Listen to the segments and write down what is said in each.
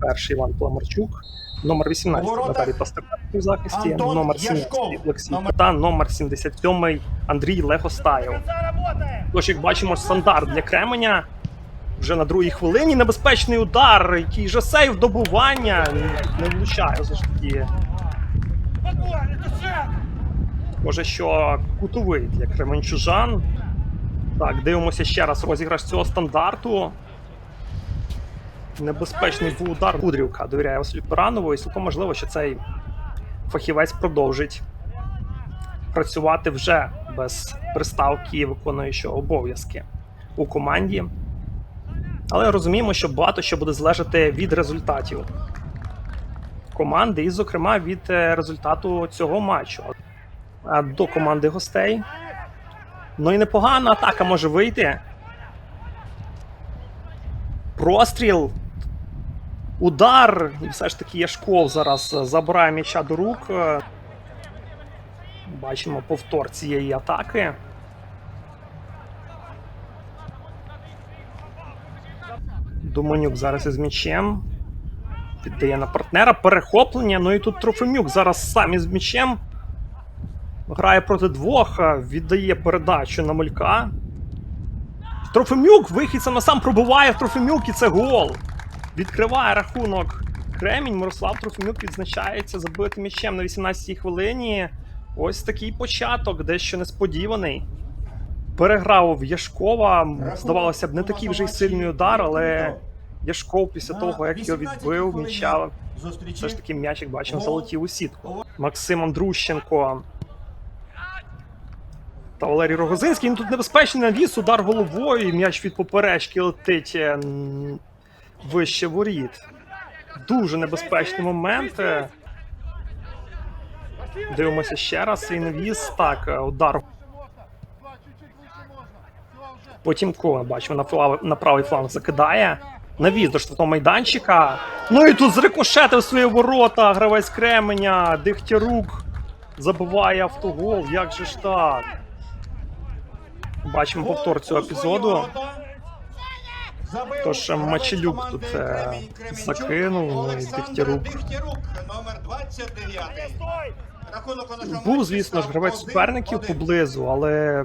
перший Іван Пламарчук, номер 18 У воротах Пастернак у захисті, Антон номер Яшков. 17 Олексій Номер- та номер 77 Андрій Легостаєв. Тож, як бачимо, стандарт для Кременя. Вже на другій хвилині небезпечний удар, який же сейв добування не влучає все ж таки. Може, що кутовий для кременчужан. Так, дивимося ще раз розіграш цього стандарту. Небезпечний був удар. Кудрівка довіряє Василю Баранову, і цілком можливо, що цей фахівець продовжить працювати вже без приставки виконуючого обов'язки у команді. Але розуміємо, що багато що буде залежати від результатів команди, і, зокрема, від е, результату цього матчу. До команди гостей. Ну і непогана атака може вийти. Простріл. Удар. І все ж таки Яшков зараз е, забирає м'яча до рук. Е, Бачимо повтор цієї атаки. Думанюк зараз із м'ячем. Піддає на партнера. Перехоплення. Ну і тут Трофимюк зараз сам із м'ячем. Грає проти двох, віддає передачу на малька. Трофимюк вихід саме сам пробуває Трофимюк і це гол. Відкриває рахунок Кремінь. Мирослав Трофимюк відзначається забитим м'ячем на 18-й хвилині. Ось такий початок, дещо несподіваний. Переграв Яшкова. Здавалося б, не такий вже й сильний удар, але Яшков після того, як його відбив, м'яча все ж таки м'ячик бачимо, залетів у сітку. Максим Андрущенко. Та Валерій Рогозинський. Він тут небезпечний навіс, удар головою. М'яч від поперечки летить е, вище воріт. Дуже небезпечний момент. Дивимося ще раз. Цей навіс. Так, е, удар. Потім Ко, бачимо, на, на правий фланг закидає. Навіз до штрафного майданчика. Ну і тут зрикошетив свої ворота. Гравець Кременя. Дегтярук забиває автогол. Як же ж так? Бачимо повтор цього епізоду. Тож е, Мачелюк тут е, закинув, ну Дегтярук. Дегтярук, номер 29. Рахунок Був, звісно ж, гравець суперників поблизу, але.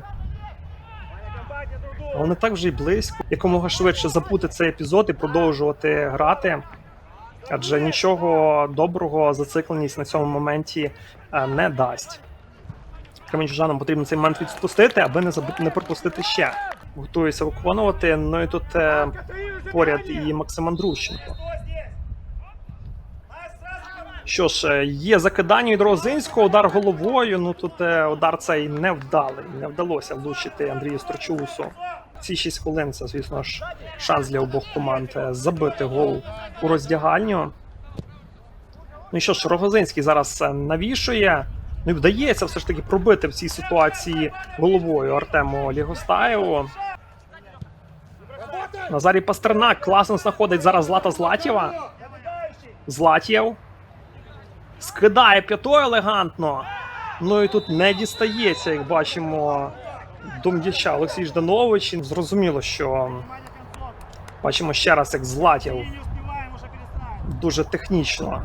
Але не так вже й близько. Якомога швидше забути цей епізод і продовжувати грати. Адже нічого доброго зацикленість на цьому моменті е, не дасть. Кременчужанам потрібно цей момент відпустити, аби не забути не пропустити ще. Готується виконувати. Ну і тут е, поряд і Максим Андрущенко. Що ж, е, є закидання від Розинського, удар головою. Ну тут е, удар цей невдалий. Не вдалося влучити Андрію Строчусу. Ці 6 хвилин це, звісно ж, шанс для обох команд забити гол у роздягальню. Ну і що ж, Рогозинський зараз навішує. Ну вдається все ж таки пробити в цій ситуації головою Артему Лігостаєву. Назарій Пастернак класно знаходить зараз Злата Златєва. Златєв. Скидає п'ятою елегантно. Ну і тут не дістається, як бачимо, дом'яча Олексій Жданович. Зрозуміло, що бачимо ще раз, як Златєв дуже технічно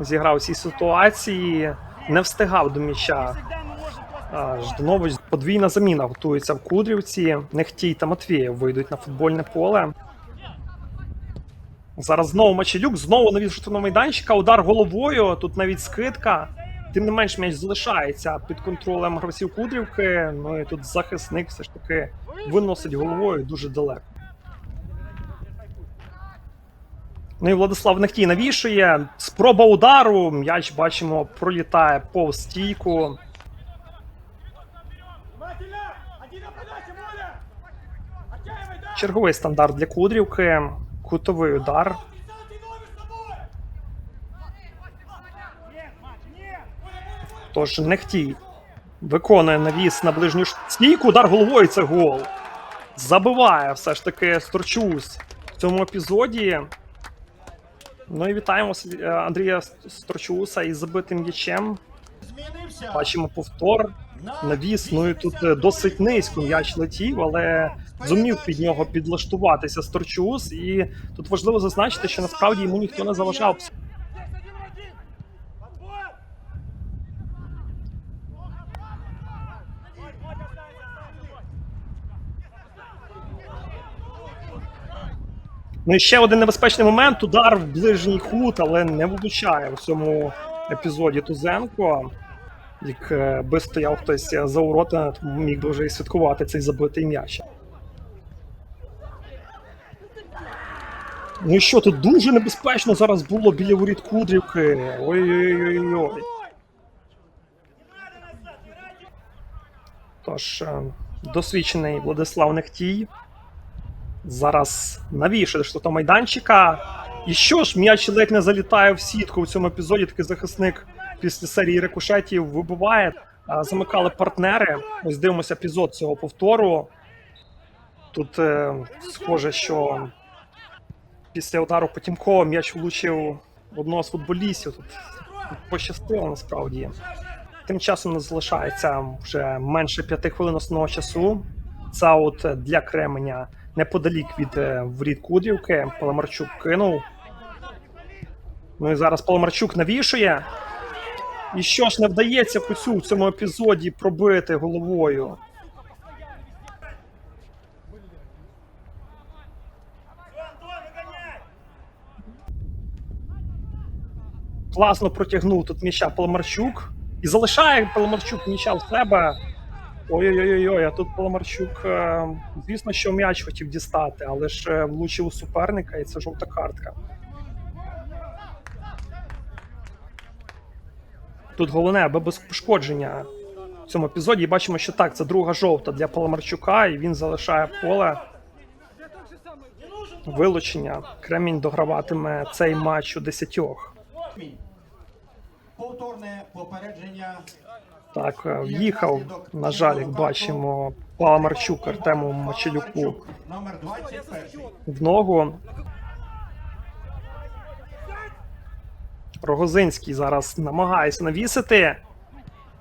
зіграв у цій ситуації. Не встигав до м'яча. Жданович подвійна заміна готується в Кудрівці. Нехтій та Матвієв вийдуть на футбольне поле. Зараз знову Мачелюк, знову навіс штрафного майданчика, удар головою. Тут навіть скидка. Тим не менш, м'яч залишається під контролем гравців Кудрівки. Ну і тут захисник все ж таки виносить головою дуже далеко. Ну і Владислав Нехтій навішує. Спроба удару. М'яч бачимо, пролітає повз стійку. Черговий стандарт для Кудрівки. Кутовий удар. Тож Нехтій виконує навіс на ближню стійку, удар головою це гол. Забиває все ж таки Сторчус в цьому епізоді. Ну і вітаємо е, Андрія Сторчуса із забитим м'ячем. Бачимо повтор. навіс. Ну і тут е, досить низько м'яч летів, але зумів під нього підлаштуватися Сторчус. І тут важливо зазначити, що насправді йому ніхто не заважав. Ну і ще один небезпечний момент. Удар в ближній кут, але не влучає у цьому епізоді Тузенко. Якби стояв хтось за ворота, то міг би вже і святкувати цей забитий м'яч. Ну і що, тут дуже небезпечно зараз було біля воріт Кудрівки. Ой-ой-ой. Тож, е, досвідчений Владислав Нехтій. Зараз навішує що майданчика. І що ж, м'яч ледь не залітає в сітку в цьому епізоді. Такий захисник після серії рикошетів вибиває. Замикали партнери. Ось дивимося епізод цього повтору. Тут е, схоже, що після удару Потімкова м'яч влучив одного з футболістів. Тут пощастило насправді. Тим часом не залишається вже менше п'яти хвилин основного часу. Це от для Кременя неподалік від е, воріт Кудрівки. Паламарчук кинув. Ну і зараз Паламарчук навішує. І що ж не вдається Куцю в цьому епізоді пробити головою. Класно протягнув тут м'яча Паламарчук. І залишає Паламарчук м'яча в себе. Ой-ой-ой, а тут Паламарчук, е, звісно, що м'яч хотів дістати, але ж е, влучив у суперника, і це жовта картка. Тут головне, аби без пошкодження в цьому епізоді. І бачимо, що так, це друга жовта для Паламарчука, і він залишає поле. Вилучення. Кремінь дограватиме цей матч у десятьох. Повторне попередження. Так, е, в'їхав, на жаль, як бачимо, Паламарчук Артему 21. в ногу. Рогозинський зараз намагається навісити.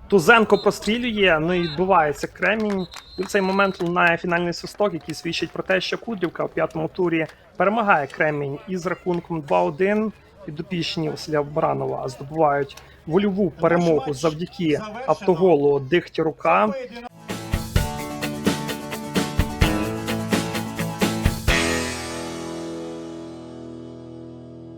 Тузенко прострілює, ну і відбувається кремінь. І в цей момент лунає фінальний свисток, який свідчить про те, що Кудрівка у п'ятому турі перемагає кремінь із рахунком 2-1. Підопічні Василя Баранова здобувають вольову перемогу завдяки автоголу. Поєдинок